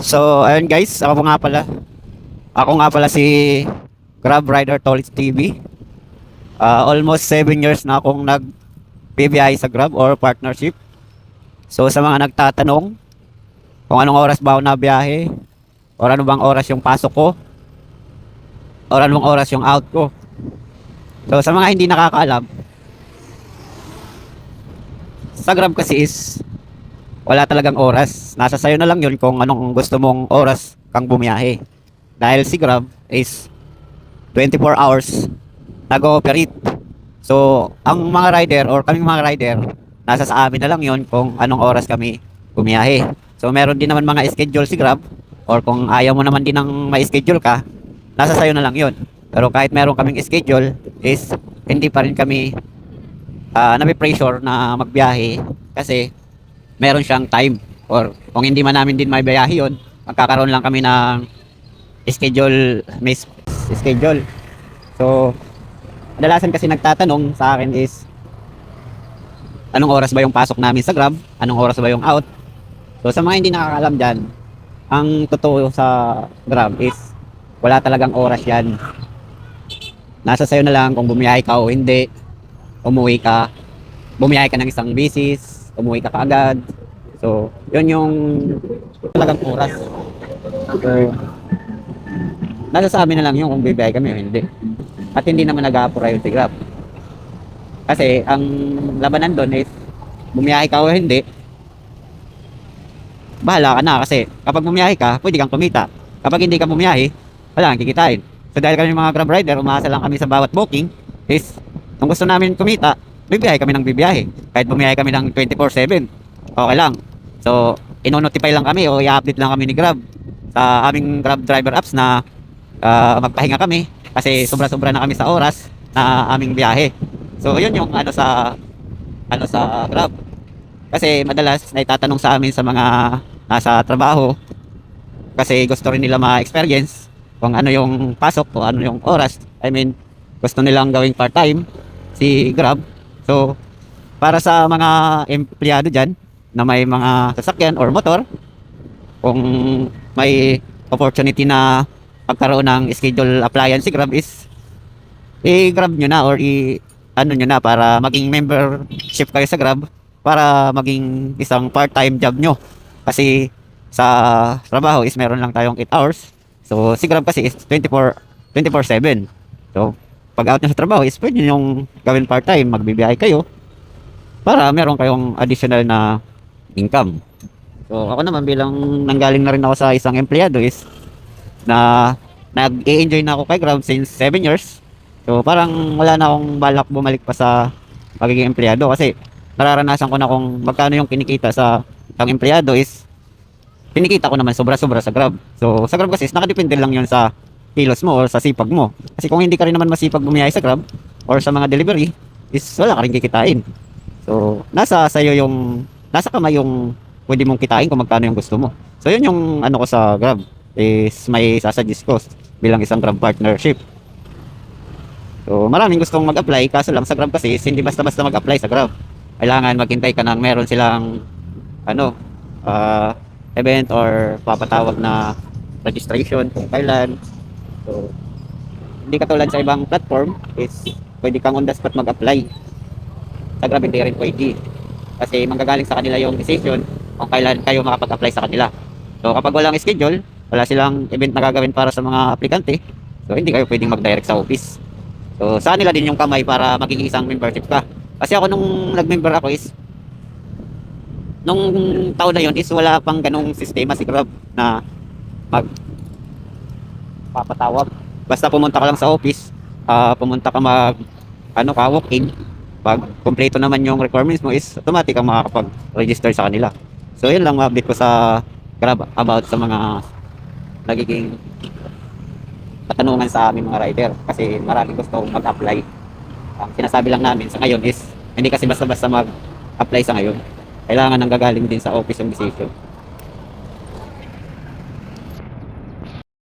So, ayun guys, ako nga pala. Ako nga pala si Grab Rider Tollits TV. Ah, almost 7 years na akong nag PBI sa Grab or partnership. So, sa mga nagtatanong kung anong oras ba ako nabiyahe or ano bang oras yung pasok ko or anong oras yung out ko. So, sa mga hindi nakakaalam, sa Grab kasi is wala talagang oras. Nasa sayo na lang yun kung anong gusto mong oras kang bumiyahe. Dahil si Grab is 24 hours nag-ooperate. So, ang mga rider or kaming mga rider, nasa sa amin na lang yun kung anong oras kami bumiyahe. So, meron din naman mga schedule si Grab or kung ayaw mo naman din ng may schedule ka, nasa sayo na lang yun. Pero kahit meron kaming schedule, is hindi pa rin kami uh, nabipressure na magbiyahe kasi meron siyang time or kung hindi man namin din may biyahe yun, magkakaroon lang kami ng schedule, may schedule. So, kadalasan kasi nagtatanong sa akin is anong oras ba yung pasok namin sa Grab? Anong oras ba yung out? So, sa mga hindi nakakaalam dyan, ang totoo sa Grab is wala talagang oras yan. Nasa sayo na lang kung bumiyahe ka o hindi. Umuwi ka. Bumiyahe ka ng isang bisis. Umuwi ka kaagad. So, yun yung talagang oras. So, nasa sa amin na lang yung kung bibiyahe kami o hindi. At hindi naman nag-a-priority grab. Kasi ang labanan doon is bumiyahe ka o hindi, bahala ka na kasi kapag bumiyahe ka, pwede kang kumita. Kapag hindi ka bumiyahe, wala kang kikitain. So dahil kami mga grab rider, umaasa lang kami sa bawat booking is kung gusto namin kumita, bibiyahe kami ng bibiyahe. Kahit bumiyahe kami ng 24-7, okay lang. So, ino-notify lang kami o i-update lang kami ni Grab sa aming Grab driver apps na ah, magpahinga kami kasi sobra-sobra na kami sa oras na aming biyahe. So, yun yung ano sa ano sa Grab. Kasi madalas naitatanong sa amin sa mga nasa trabaho kasi gusto rin nila ma-experience kung ano yung pasok o ano yung oras. I mean, gusto nilang gawing part-time si Grab. So, para sa mga empleyado dyan na may mga sasakyan or motor, kung may opportunity na pagkaroon ng schedule appliance si Grab is i-grab nyo na or i ano nyo na para maging membership kayo sa Grab para maging isang part-time job nyo. Kasi sa trabaho is meron lang tayong 8 hours. So si Grab kasi is 24 24/7. So pag out nyo sa trabaho is pwede nyo yung gawin part-time, magbibiyahe kayo para meron kayong additional na income. So ako naman bilang nanggaling na rin ako sa isang empleyado is na nag-enjoy na ako kay Grab since 7 years. So parang wala na akong balak bumalik pa sa pagiging empleyado kasi nararanasan ko na kung magkano yung kinikita sa isang empleyado is kinikita ko naman sobra-sobra sa Grab. So sa Grab kasi is nakadepende lang yun sa kilos mo or sa sipag mo. Kasi kung hindi ka rin naman masipag bumiyahe sa Grab or sa mga delivery is wala ka rin kikitain. So nasa sa'yo yung nasa kamay yung pwede mong kitain kung magkano yung gusto mo. So yun yung ano ko sa Grab is may sasuggest ko bilang isang Grab partnership. So maraming gustong mag-apply kaso lang sa Grab kasi hindi basta-basta mag-apply sa Grab. Kailangan maghintay ka ng meron silang ano ah, event or papatawag na registration kung kailan. So hindi katulad sa ibang platform is pwede kang on the spot mag-apply. Sa Grab hindi rin pwede. Kasi manggagaling sa kanila yung decision kung kailan kayo makapag-apply sa kanila. So kapag walang schedule, wala silang event na gagawin para sa mga aplikante, so hindi kayo pwedeng mag-direct sa office. So sa nila din yung kamay para maging isang membership ka. Kasi ako nung nag-member ako is nung taon na yun is wala pang ganong sistema si Grab na mag papatawag. Basta pumunta ka lang sa office, ah, pumunta ka mag ano ka walk-in, pag kompleto naman yung requirements mo is automatic kang makakapag-register sa kanila. So yun lang update ko sa Grab about sa mga nagiging katanungan sa aming mga rider kasi maraming gusto mag-apply. Ang sinasabi lang namin sa ngayon is hindi kasi basta-basta mag-apply sa ngayon. Kailangan nang gagaling din sa office yung decision.